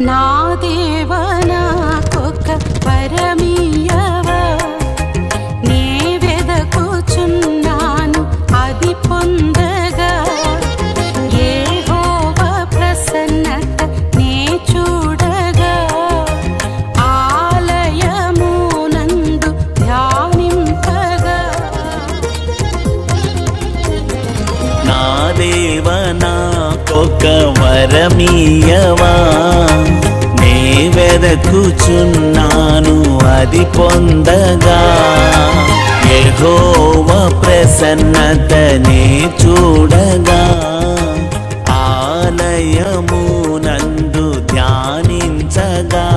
నా దేవనా కొక్క పరమీయవా? నే వెదకుచున్నాను అది పొందగా. యెహోవా ప్రసన్నత నే చూడగా. ఆలయమునందు ధ్యానింపగా. నా దేవ ఒక వరమీయవా నే వెదకుచున్నాను అది పొందగా. ఎహోవ ప్రసన్నతనే చూడగా. ఆలయము నందు ధ్యానించగా.